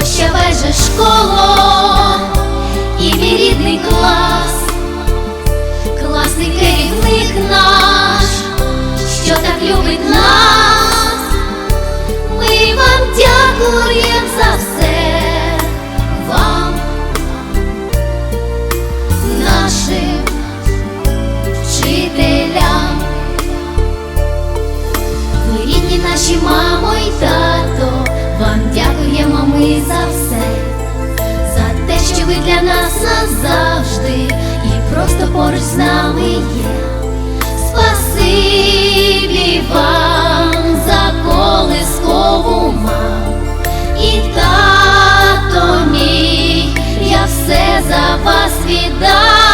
Прощавай же школо і мій рідний клас, класний керівник наш, що так любить нас. Ми вам дякуємо за все вам, нашим вчителям. Ви рідні наші вам за все, за те, що ви для нас назавжди і просто поруч з нами є. Спасибі вам за колискову мам і тато мій, я все за вас віддам,